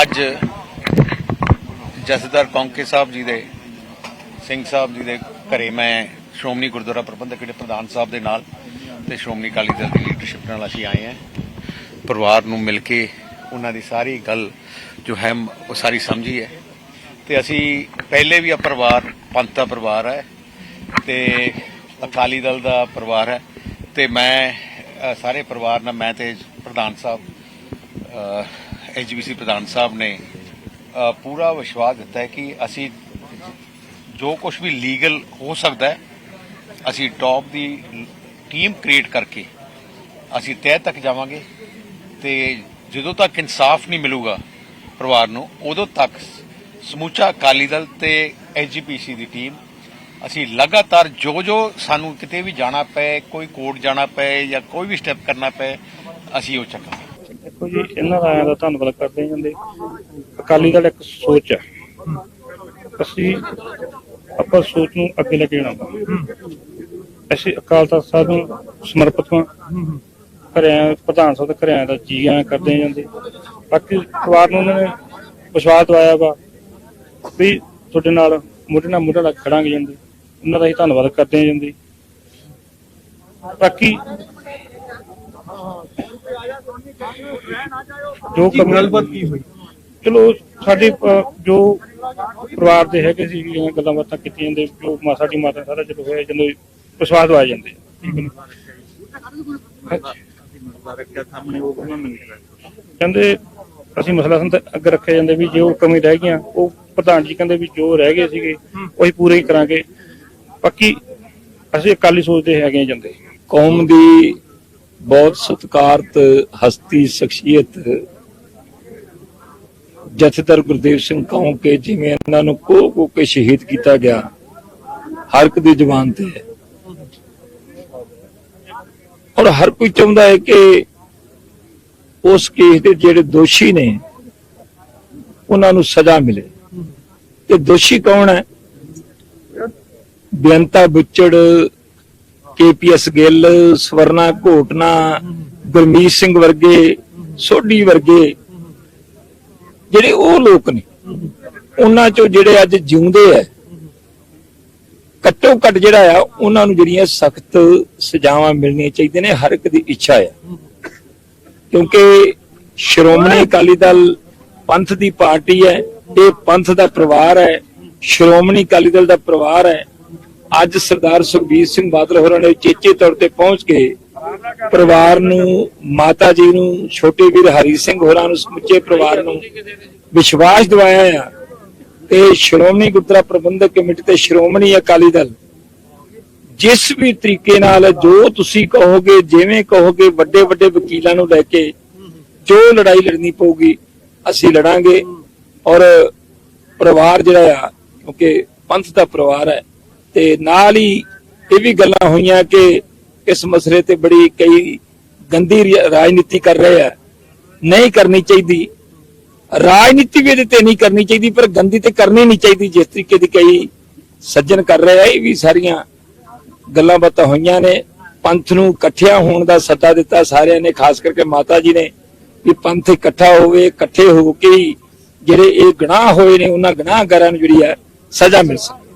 ਅੱਜ ਜਸਦਰ ਕੌਂਕੇ ਸਾਹਿਬ ਜੀ ਦੇ, ਸਿੰਘ ਸਾਹਿਬ ਜੀ ਦੇ ਘਰੇ ਮੈਂ ਸ਼੍ਰੋਮਣੀ ਗੁਰਦੁਆਰਾ ਪ੍ਰਬੰਧਕ ਕਮੇਟੀ ਪ੍ਰਧਾਨ ਸਾਹਿਬ ਦੇ ਨਾਲ ਤੇ ਸ਼੍ਰੋਮਣੀ ਅਕਾਲੀ ਦਲ ਦੀ ਲੀਡਰਸ਼ਿਪ ਨਾਲ ਅਸੀਂ ਆਏ ਹਾਂ। ਪਰਿਵਾਰ ਨੂੰ ਮਿਲ ਕੇ ਉਹਨਾਂ ਦੀ ਸਾਰੀ ਗੱਲ ਜੋ ਹੈ, ਉਹ ਸਾਰੀ ਸਮਝੀ ਹੈ। ਤੇ ਅਸੀਂ ਪਹਿਲੇ ਵੀ ਆ ਪਰਿਵਾਰ, ਪੰਥ ਦਾ ਪਰਿਵਾਰ ਹੈ ਤੇ ਅਕਾਲੀ ਦਲ ਦਾ ਪਰਿਵਾਰ ਹੈ ਤੇ ਮੈਂ ਸਾਰੇ ਪਰਿਵਾਰ ਨਾਲ ਮੈਂ ਤੇ ਪ੍ਰਧਾਨ ਸਾਹਿਬ ਐਜੀਬੀਸੀ ਪ੍ਰਧਾਨ ਸਾਹਿਬ ਨੇ ਪੂਰਾ ਵਿਸ਼ਵਾਸ ਦਿੱਤਾ ਹੈ ਕਿ ਅਸੀਂ ਜੋ ਕੁਝ ਵੀ ਲੀਗਲ ਹੋ ਸਕਦਾ ਹੈ, ਅਸੀਂ ਟੌਪ ਦੀ ਟੀਮ ਕ੍ਰੀਏਟ ਕਰਕੇ ਅਸੀਂ ਤਹਿ ਤੱਕ ਜਾਵਾਂਗੇ ਤੇ ਜਦੋਂ ਤੱਕ ਇਨਸਾਫ ਨਹੀਂ ਮਿਲੂਗਾ ਪਰਿਵਾਰ ਨੂੰ, ਉਦੋਂ ਤੱਕ ਸਮੂਚਾ ਅਕਾਲੀ ਦਲ ਤੇ ਐਜੀਪੀਸੀ ਦੀ ਟੀਮ ਅਸੀਂ ਲਗਾਤਾਰ ਜੋ ਜੋ ਸਾਨੂੰ ਕਿਤੇ ਵੀ ਜਾਣਾ ਪਏ, ਕੋਈ ਕੋਰਟ ਜਾਣਾ ਪਏ ਜਾਂ ਕੋਈ ਵੀ ਸਟੈਪ ਕਰਨਾ ਪਏ, ਅਸੀਂ ਉਹ ਚੱਕਾਂਗੇ। ਦੇਖੋ ਜੀ, ਇਹਨਾਂ ਦਾ ਦਾ ਧੰਨਵਾਦ ਕਰਦੇ ਜਾਂਦੇ ਅਕਾਲੀ ਦਲ ਇੱਕ ਸੋਚ ਹੈ ਅਸੀਂ ਆਪਾਂ ਸੋਚ ਨੂੰ ਅੱਗੇ ਲੈ ਕੇ ਜਾਣਾ ਅਸੀਂ ਅਕਾਲ ਤਖਤ ਸਾਹਿਬ ਨੂੰ ਸਮਰਪਿਤ ਹਾਂ। ਘਰਿਆਂ, ਪ੍ਰਧਾਨ ਸਾਹਿਬ ਦੇ ਘਰਿਆਂ ਦਾ ਜੀ ਆਇਆਂ ਕਰਦੇ ਜਾਂਦੇ ਬਾਕੀ ਪਰਿਵਾਰ ਨੂੰ ਉਹਨਾਂ ਨੇ ਵਿਸ਼ਵਾਸ ਦਵਾਇਆ ਵਾ ਵੀ ਤੁਹਾਡੇ ਨਾਲ ਮੋਢੇ ਨਾਲ ਮੋਢਾ ਲੱਗ ਖੜਾਂਗੇ ਜਾਂਦੇ ਉਹਨਾਂ ਦਾ ਹੀ ਧੰਨਵਾਦ ਕਰਦੇ ਹਾਂ ਜਾਂਦੇ ਬਾਕੀ ਜੋ ਗੱਲਬਾਤ ਕੀ ਹੋਈ? ਚਲੋ ਸਾਡੇ ਅ, ਜੋ ਪਰਿਵਾਰ ਦੇ ਹੈਗੇ ਸੀ ਜਿਹੜੀਆਂ ਗੱਲਾਂ ਬਾਤਾਂ ਕੀਤੀਆਂ ਜਾਂਦੇ ਜੋ ਮਾ ਸਾਡੀ ਮਾਤਾ ਸਾਰਾ ਜਦੋਂ ਹੋਇਆ ਜਦੋਂ ਵਿਸ਼ਵਾਸ ਜਾਂਦੇ ਆ, ਠੀਕ ਹੈ ਨਾ? ਰੱਖਿਆ ਸਾਹਮਣੇ ਉਹ ਉਹਨਾਂ ਨੇ ਕਹਿੰਦੇ ਅਸੀਂ ਮਸਲਾ ਸੰਤ ਅੱਗੇ ਰੱਖੇ ਜਾਂਦੇ ਵੀ ਜੋ ਕਮੀ ਰਹਿ ਗਈਆਂ ਉਹ ਪ੍ਰਧਾਨ ਜੀ ਕਹਿੰਦੇ ਵੀ ਜੋ ਰਹਿ ਗਏ ਸੀਗੇ ਉਹੀ ਪੂਰੇ ਹੀ ਕਰਾਂਗੇ। ਬਾਕੀ ਅਸੀਂ ਅਕਾਲੀ ਸੋਚਦੇ ਹੈਗੇ ਜਾਂਦੇ। ਕੌਮ ਦੀ ਬਹੁਤ ਸਤਿਕਾਰਤ ਹਸਤੀ ਸ਼ਖਸੀਅਤ ਜਥੇਦਾਰ ਗੁਰਦੇਵ ਸਿੰਘ ਕੌਂ ਕੇ, ਜਿਵੇਂ ਇਹਨਾਂ ਨੂੰ ਕੋ ਕੋ ਕੇ ਸ਼ਹੀਦ ਕੀਤਾ ਗਿਆ, ਹਰ ਇੱਕ ਦੀ ਜ਼ੁਬਾਨ ਤੇ ਔਰ ਹਰ ਕੋਈ ਚਾਹੁੰਦਾ ਹੈ ਕਿ ਉਸ ਕੇਸ ਦੇ ਜਿਹੜੇ ਦੋਸ਼ੀ ਨੇ, ਉਹਨਾਂ ਨੂੰ ਸਜ਼ਾ ਮਿਲੇ। ਤੇ ਦੋਸ਼ੀ ਕੌਣ ਹੈ? ਬੇਅੰਤਾ ਬੁੱਚੜ ਕੇਪੀਐਸ ਗਿੱਲ, ਸਵਰਨਾ ਘੋਟਨਾ, ਗੁਰਮੀਤ ਸਿੰਘ ਵਰਗੇ, ਸੋਢੀ ਵਰਗੇ ਜਿਹੜੇ ਉਹ ਲੋਕ ਨੇ, ਉਹਨਾਂ ਚੋਂ ਜਿਹੜੇ ਅੱਜ ਜਿਉਂਦੇ ਐ ਘੱਟੋ ਘੱਟ ਜਿਹੜਾ ਆ, ਉਹਨਾਂ ਨੂੰ ਜਿਹੜੀਆਂ ਸਖਤ ਸਜ਼ਾਵਾਂ ਮਿਲਣੀਆਂ ਚਾਹੀਦੀਆਂ ਨੇ, ਹਰ ਇੱਕ ਦੀ ਇੱਛਾ ਆ। ਕਿਉਂਕਿ ਸ਼੍ਰੋਮਣੀ ਅਕਾਲੀ ਦਲ ਪੰਥ ਦੀ ਪਾਰਟੀ ਹੈ, ਇਹ ਪੰਥ ਦਾ ਪਰਿਵਾਰ ਹੈ, ਸ਼੍ਰੋਮਣੀ ਅਕਾਲੀ ਦਲ ਦਾ ਪਰਿਵਾਰ ਹੈ ਅੱਜ ਸਰਦਾਰ ਸੁਖਬੀਰ ਸਿੰਘ ਬਾਦਲ ਹੋਰਾਂ ਨੇ ਚੇਚੇ ਤੌਰ ਤੇ ਪਹੁੰਚ ਕੇ ਪਰਿਵਾਰ ਨੂੰ, ਮਾਤਾ ਜੀ ਨੂੰ, ਛੋਟੇ ਵੀਰ ਹਰੀ ਸਿੰਘ ਹੋਰਾਂ ਨੂੰ, ਸਮੁੱਚੇ ਪਰਿਵਾਰ ਨੂੰ ਵਿਸ਼ਵਾਸ ਦਿਵਾਇਆ ਆ ਤੇ ਸ਼੍ਰੋਮਣੀ ਗੁਰਦੁਆਰਾ ਪ੍ਰਬੰਧਕ ਕਮੇਟੀ ਤੇ ਸ਼੍ਰੋਮਣੀ ਅਕਾਲੀ ਦਲ। ਜਿਸ ਵੀ ਤਰੀਕੇ ਨਾਲ ਜੋ ਤੁਸੀਂ ਕਹੋਗੇ, ਜਿਵੇਂ ਕਹੋਗੇ ਵੱਡੇ ਵੱਡੇ ਵਕੀਲਾਂ ਨੂੰ ਲੈ ਕੇ ਜੋ ਲੜਾਈ ਲੜਨੀ ਪਊਗੀ, ਅਸੀਂ ਲੜਾਂਗੇ। ਔਰ ਪਰਿਵਾਰ ਜਿਹੜਾ ਆ, ਕਿਉਂਕਿ ਪੰਥ ਦਾ ਪਰਿਵਾਰ ਹੈ ਤੇ ਨਾਲ ਹੀ ਇਹ ਵੀ ਗੱਲਾਂ ਹੋਈਆਂ ਕਿ ਇਸ ਮਸਲੇ ਤੇ ਬੜੀ ਕਈ ਗੰਦੀ ਰਾਜਨੀਤੀ ਕਰ ਰਹੇ ਆ। ਨਹੀਂ ਕਰਨੀ ਚਾਹੀਦੀ। ਰਾਜਨੀਤੀ ਵੀ ਇਹਦੇ ਤੇ ਨਹੀਂ ਕਰਨੀ ਚਾਹੀਦੀ, ਪਰ ਗੰਦੀ ਤੇ ਕਰਨੀ ਨਹੀਂ ਚਾਹੀਦੀ, ਜਿਸ ਤਰੀਕੇ ਦੀ ਕਈ ਸੱਜਣ ਕਰ ਰਹੇ ਆ, ਇਹ ਵੀ ਸਾਰੀਆਂ ਗੱਲਾਂ ਬਾਤਾਂ ਹੋਈਆਂ ਨੇ। ਪੰਥ ਨੂੰ ਇਕੱਠਿਆਂ ਹੋਣ ਦਾ ਸੱਦਾ ਦਿੱਤਾ ਸਾਰਿਆਂ ਨੇ, ਖਾਸ ਕਰਕੇ ਮਾਤਾ ਜੀ ਨੇ, ਵੀ ਪੰਥ ਇਕੱਠਾ ਹੋਵੇ, ਇਕੱਠੇ ਹੋ ਕੇ ਜਿਹੜੇ ਇਹ ਗੁਨਾਹ ਹੋਏ ਨੇ, ਉਹਨਾਂ ਗੁਨਾਹਗਾਰਾਂ ਨੂੰ ਜਿਹੜੀ ਹੈ ਸਜ਼ਾ ਮਿਲ ਸਕੇ।